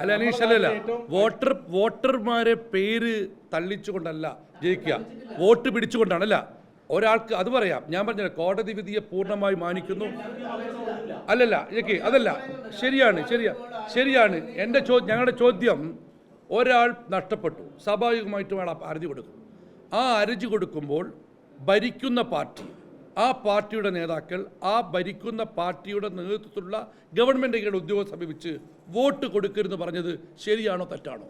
അല്ല അനീഷ് അല്ലല്ല. വോട്ടർ വോട്ടർമാരെ പേര് തള്ളിച്ചുകൊണ്ടല്ല ജയിക്കുക. വോട്ട് പിടിച്ചുകൊണ്ടാണ് അല്ല. ഒരാൾക്ക് അത് പറയാം. ഞാൻ പറഞ്ഞ കോടതി വിധിയെ പൂർണമായി മാനിക്കുന്നു. അല്ലല്ല ഇതൊക്കെ അതല്ല. ശരിയാണ് ശരിയാ ശരിയാണ്. എന്റെ ചോ ഞങ്ങളുടെ ചോദ്യം ഒരാൾ നഷ്ടപ്പെട്ടു. സ്വാഭാവികമായിട്ടും അയാൾ അരജി കൊടുക്കും. ആ അരജി കൊടുക്കുമ്പോൾ ഭരിക്കുന്ന പാർട്ടി ആ പാർട്ടിയുടെ നേതാക്കൾ ആ ഭരിക്കുന്ന പാർട്ടിയുടെ നേതൃത്വത്തിലുള്ള ഗവൺമെന്റുകളുടെ ഉദ്യോഗസ്ഥ സമീപിച്ച് വോട്ട് കൊടുക്കരുതെന്ന് പറഞ്ഞത് ശരിയാണോ തെറ്റാണോ?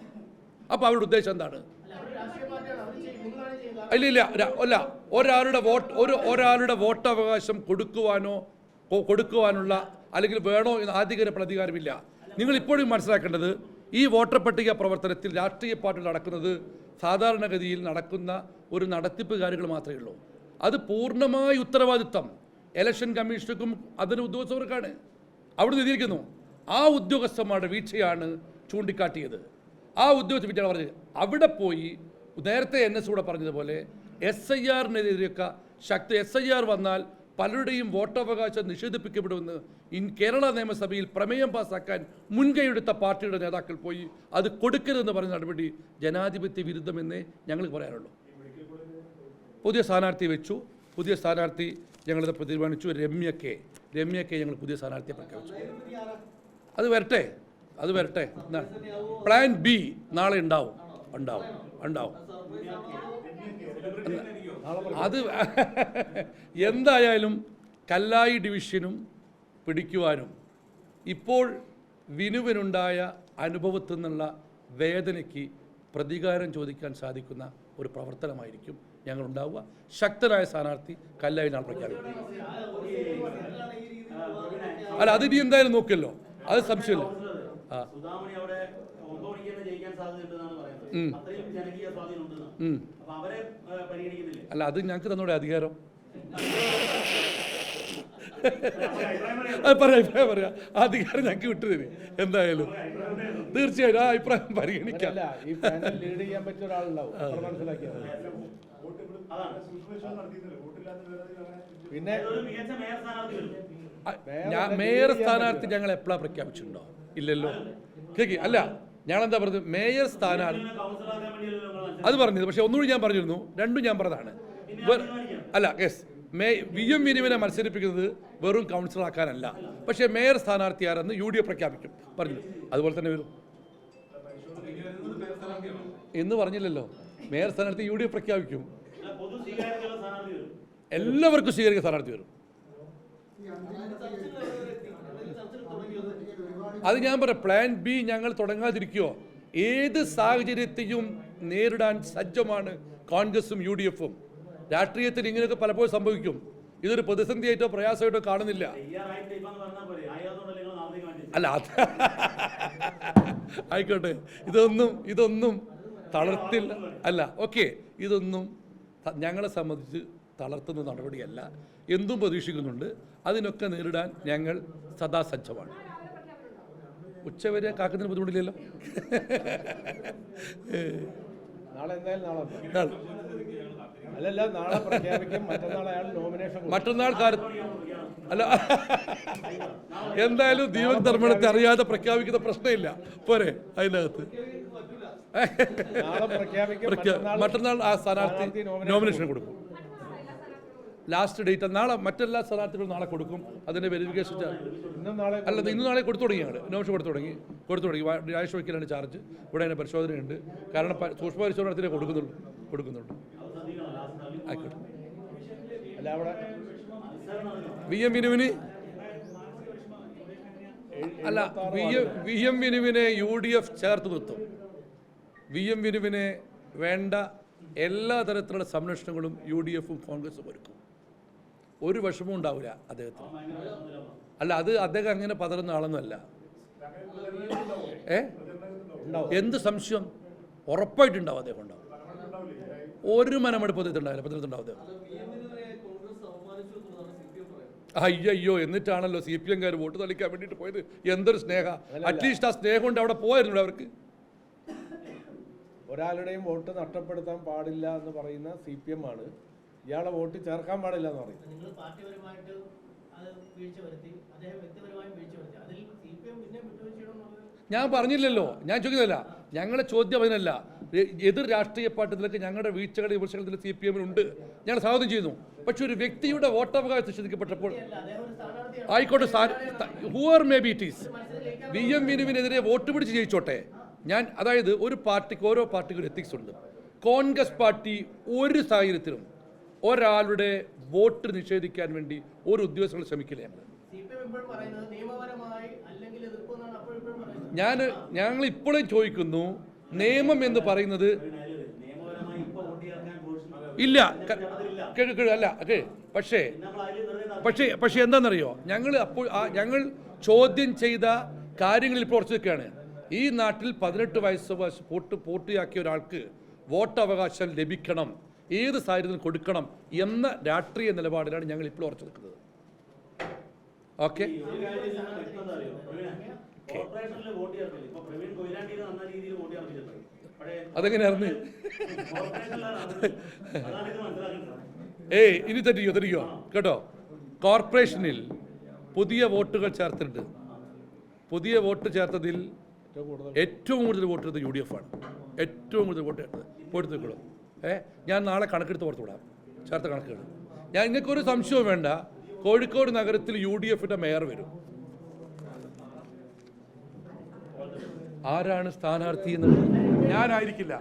അപ്പോൾ അവരുടെ ഉദ്ദേശം എന്താണ്? ഇല്ല ഇല്ല അല്ല ഒരാളുടെ വോട്ട് ഒരു ഒരാളുടെ വോട്ടവകാശം കൊടുക്കുവാനോ കൊടുക്കുവാനുള്ള അല്ലെങ്കിൽ വേണോ എന്ന് ആധികാര പ്രതികാരമില്ല. നിങ്ങൾ ഇപ്പോഴും മനസ്സിലാക്കേണ്ടത് ഈ വോട്ടർ പട്ടിക പ്രവർത്തനത്തിൽ രാഷ്ട്രീയ പാർട്ടി നടക്കുന്നത് സാധാരണഗതിയിൽ നടക്കുന്ന ഒരു നടത്തിപ്പ് കാര്യങ്ങൾ മാത്രമേ ഉള്ളൂ. അത് പൂർണമായ ഉത്തരവാദിത്തം. ഇലക്ഷൻ കമ്മീഷനും അതിന് ഉദ്യോഗസ്ഥർക്കാണ്. അവിടെ എഴുതിയിരിക്കുന്നു ആ ഉദ്യോഗസ്ഥന്മാരുടെ വീഴ്ചയാണ് ചൂണ്ടിക്കാട്ടിയത്. ആ ഉദ്യോഗസ്ഥ വീഴ്ചയാണ് പറഞ്ഞത് അവിടെ പോയി നേരത്തെ എൻ എസ് കൂടെ പറഞ്ഞതുപോലെ എസ് ഐ ആറിനെതിരെയൊക്കെ ശക്തി എസ് ഐ ആർ വന്നാൽ പലരുടെയും വോട്ടവകാശം നിഷേധിപ്പിക്കപ്പെടുമെന്ന് ഇൻ കേരള നിയമസഭയിൽ പ്രമേയം പാസാക്കാൻ മുൻകൈയെടുത്ത പാർട്ടിയുടെ നേതാക്കൾ പോയി അത് കൊടുക്കരുതെന്ന് പറഞ്ഞ നടപടി ജനാധിപത്യ വിരുദ്ധമെന്നേ ഞങ്ങൾക്ക് പറയാനുള്ളൂ. പുതിയ സ്ഥാനാർത്ഥി വെച്ചു. പുതിയ സ്ഥാനാർത്ഥി ഞങ്ങളിത് തീരുമാനിച്ചു രമ്യ കെ രമ്യ കെ ഞങ്ങൾ പുതിയ സ്ഥാനാർത്ഥിയെ പ്രഖ്യാപിച്ചു. അത് വരട്ടെ അത് വരട്ടെ. പ്ലാൻ ബി നാളെ ഉണ്ടാവും. ഉണ്ടാവും ഉണ്ടാവും. അത് എന്തായാലും കല്ലായി ഡിവിഷനും പിടിക്കുവാനും ഇപ്പോൾ വിനുവിനുണ്ടായ അനുഭവത്തിൽ നിന്നുള്ള വേദനയ്ക്ക് പ്രതികാരം ചോദിക്കാൻ സാധിക്കുന്ന ഒരു പ്രവർത്തനമായിരിക്കും ഞങ്ങൾ ഉണ്ടാവുക ശക്തനായ സ്ഥാനാർത്ഥി കല്ലായി നാൾ പ്രഖ്യാപിക്കും അല്ല അത് ഇനി എന്തായാലും നോക്കിയല്ലോ. അത് സംശയമില്ല. ആ. അല്ല അത് ഞങ്ങൾക്ക് തന്നോടെ അധികാരം. അത് പറയാം അഭിപ്രായം പറയാം. ആ അധികാരം ഞങ്ങൾക്ക് വിട്ടുതരി എന്തായാലും. തീർച്ചയായും ആ അഭിപ്രായം പരിഗണിക്കാം. അല്ല ഈ പാനൽ ലീഡ് ചെയ്യാൻ പറ്റിയ ഒരാളുണ്ടാവും. അത്ര മനസ്സിലാക്കിയത് പിന്നെ മേയർ സ്ഥാനാർത്ഥി വരും. ഞാൻ മേയർ സ്ഥാനാർത്ഥി ഞങ്ങൾ എപ്പോഴാ പ്രഖ്യാപിച്ചിട്ടുണ്ടോ? ഇല്ലല്ലോ. കേക്കി അല്ല ഞങ്ങളെന്താ പറഞ്ഞത്? മേയർ സ്ഥാനാർത്ഥി അത് പറഞ്ഞത് പക്ഷെ ഒന്നുകൂടി ഞാൻ പറഞ്ഞിരുന്നു. രണ്ടും ഞാൻ പറഞ്ഞതാണ്. അല്ല യെസ് മേ വി എം വിനുവിനെ മത്സരിപ്പിക്കുന്നത് വെറും കൗൺസിലറാക്കാനല്ല പക്ഷേ മേയർ സ്ഥാനാർത്ഥി ആരെന്ന് യു ഡി എഫ് പ്രഖ്യാപിക്കും. പറഞ്ഞു. അതുപോലെ തന്നെ വരും. എന്ന് പറഞ്ഞില്ലല്ലോ. മേയർ സ്ഥാനാർത്ഥി യു ഡി എഫ് പ്രഖ്യാപിക്കും. എല്ലാവർക്കും സ്വീകരിക്കുന്ന സ്ഥാനാർത്ഥി വരും. അത് ഞാൻ പറയാം. പ്ലാൻ ബി ഞങ്ങൾ തുടങ്ങാതിരിക്കുകയോ ഏത് സാഹചര്യത്തെയും നേരിടാൻ സജ്ജമാണ് കോൺഗ്രസും യു ഡി എഫും. രാഷ്ട്രീയത്തിൽ ഇങ്ങനെയൊക്കെ പലപ്പോഴും സംഭവിക്കും. ഇതൊരു പ്രതിസന്ധിയായിട്ടോ പ്രയാസമായിട്ടോ കാണുന്നില്ല. അല്ല ആയിക്കോട്ടെ. ഇതൊന്നും ഇതൊന്നും തളർത്തില്ല അല്ല ഓക്കെ. ഇതൊന്നും ഞങ്ങളെ സംബന്ധിച്ച് തളർത്തുന്ന നടപടിയല്ല. എന്തും പ്രതീക്ഷിക്കുന്നുണ്ട്. അതിനൊക്കെ നേരിടാൻ ഞങ്ങൾ സദാസജ്ജമാണ്. ഉച്ചവരെ കാക്കുന്നതിന് ബുദ്ധിമുട്ടില്ലല്ലോ? നാളെ എന്തായാലും നാളെ അല്ലല്ല നാളെ പ്രഖ്യാപിക്കും. മറ്റന്നാൾ അയാൾ നോമിനേഷൻ മറ്റന്നാൾ അല്ല. എന്തായാലും ദീപക് ധർമ്മടത്തെ അറിയാതെ പ്രഖ്യാപിക്കുന്ന പ്രശ്നമില്ല. പോരെ അതിനകത്ത്. മറ്റന്നാൾ ആ സ്ഥാനാർത്ഥി നോമിനേഷൻ കൊടുക്കും. ലാസ്റ്റ് ഡേറ്റ് നാളെ മറ്റെല്ലാ സ്ഥാനാർത്ഥികളും നാളെ കൊടുക്കും അതിന്റെ വെരിഫിക്കേഷൻ അല്ല ഇന്ന് നാളെ കൊടുത്തു തുടങ്ങി ഞങ്ങൾ കൊടുത്തു തുടങ്ങി. കൊടുത്തു തുടങ്ങി. വ്യാഴ്ച രാജേഷ് വക്കീലാണ് ചാർജ് ഇവിടെ അതിന്റെ പരിശോധനയുണ്ട്. കാരണം സൂക്ഷ്മ പരിശോധനത്തിലേ കൊടുക്കുന്നുള്ളൂ. കൊടുക്കുന്നുണ്ട് ആയിക്കോട്ടെ. അല്ല അവിടെ വി എം വിനുവിന് അല്ല വി എം വിനുവിനെ യു ഡി എഫ് ചേർത്ത് നിർത്തും. വി എം വിനുവിനെ വേണ്ട എല്ലാ തരത്തിലുള്ള സംരക്ഷണങ്ങളും യു ഡി എഫും കോൺഗ്രസും ഒരുക്കും. ഒരു വിഷമവും ഉണ്ടാവില്ല അദ്ദേഹത്തിന്. അല്ല അത് അദ്ദേഹം അങ്ങനെ പതറുന്ന ആളൊന്നുമല്ല. ഏ? എന്ത് സംശയം? ഉറപ്പായിട്ടുണ്ടാവും അദ്ദേഹം ഉണ്ടാവും. ഒരു മനമെടുപ്പ് അദ്ദേഹത്തിണ്ടാവില്ല പത്രത്തിലുണ്ടാവും അദ്ദേഹം. അയ്യോ എന്നിട്ടാണല്ലോ സി പി എംകാർ വോട്ട് തളിക്കാൻ വേണ്ടിയിട്ട് പോയത്. എന്തൊരു സ്നേഹ. അറ്റ്ലീസ്റ്റ് ആ സ്നേഹം കൊണ്ട് അവിടെ പോയായിരുന്നു അവർക്ക്. ഒരാളുടെയും വോട്ട് നഷ്ടപ്പെടുത്താൻ പാടില്ല എന്ന് പറയുന്ന സി പി എം ആണ് ഇയാളെ വോട്ട് ചേർക്കാൻ പാടില്ല എന്ന് പറയും ഞാൻ പറഞ്ഞില്ലല്ലോ. ഞാൻ ചോദിക്കുന്നില്ല ഞങ്ങളെ ചോദ്യം അതിനല്ല. എതിർ രാഷ്ട്രീയ പാർട്ടികളിലൊക്കെ ഞങ്ങളുടെ വീഴ്ചകളെ വിമർശനത്തിൽ സി പി എമ്മിനുണ്ട്. ഞങ്ങൾ സ്വാഗതം ചെയ്യുന്നു. പക്ഷെ ഒരു വ്യക്തിയുടെ വോട്ടവകാശം നിഷേധിക്കപ്പെട്ടപ്പോൾ ആയിക്കോട്ടെ whoever may be it is V M വിനുവിനെതിരെ vote പിടിച്ച് ജയിച്ചോട്ടെ. ഞാൻ അതായത് ഒരു പാർട്ടിക്ക് ഓരോ പാർട്ടിക്കും ഒരു എത്തിക്സ് ഉണ്ട്. കോൺഗ്രസ് പാർട്ടി ഒരു സാഹചര്യത്തിലും ഒരാളുടെ വോട്ട് നിഷേധിക്കാൻ വേണ്ടി ഒരു ഉദ്യോഗസ്ഥകൾ ശ്രമിക്കില്ല ഞാൻ ഞങ്ങൾ ഇപ്പോഴും ചോദിക്കുന്നു നിയമം എന്ന് പറയുന്നത് ഇല്ല അല്ല പക്ഷേ പക്ഷേ പക്ഷേ എന്താണെന്നറിയോ? ഞങ്ങൾ അപ്പോൾ ഞങ്ങൾ ചോദ്യം ചെയ്ത കാര്യങ്ങളിൽ ഇപ്പോൾ ഉറച്ചു നിൽക്കുകയാണ്. ഈ നാട്ടിൽ പതിനെട്ട് വയസ്സ് പൂർത്തിയാക്കിയ ഒരാൾക്ക് വോട്ട് അവകാശം ലഭിക്കണം. ഏത് സാഹചര്യത്തിലും കൊടുക്കണം എന്ന രാഷ്ട്രീയ നിലപാടിലാണ് ഞങ്ങൾ ഇപ്പോൾ ഉറച്ചു നിൽക്കുന്നത്. ഓക്കെ? അതെങ്ങനെയായിരുന്നു? ഏയ് ഇനി തെറ്റിക്കോ തെറ്റിക്കോ. കേട്ടോ? കോർപ്പറേഷനിൽ പുതിയ വോട്ടുകൾ ചേർത്തിട്ടുണ്ട്. പുതിയ വോട്ട് ചേർത്തതിൽ ഏറ്റവും കൂടുതൽ വോട്ട് എടുത്തത് യു ഡി എഫ് ആണ്. ഏറ്റവും കൂടുതൽ വോട്ട് ചെയ്തത് പോയിട്ട് നിൽക്കുള്ളൂ. ഏ? ഞാൻ നാളെ കണക്കെടുത്ത് പുറത്തു വിടാം ചേർത്ത കണക്കുകൾ ഞാൻ നിങ്ങൾക്കൊരു സംശയവും വേണ്ട. കോഴിക്കോട് നഗരത്തിൽ യു ഡി എഫിന്റെ മേയർ വരും. ആരാണ് സ്ഥാനാർത്ഥി എന്ന്? ഞാനായിരിക്കില്ല.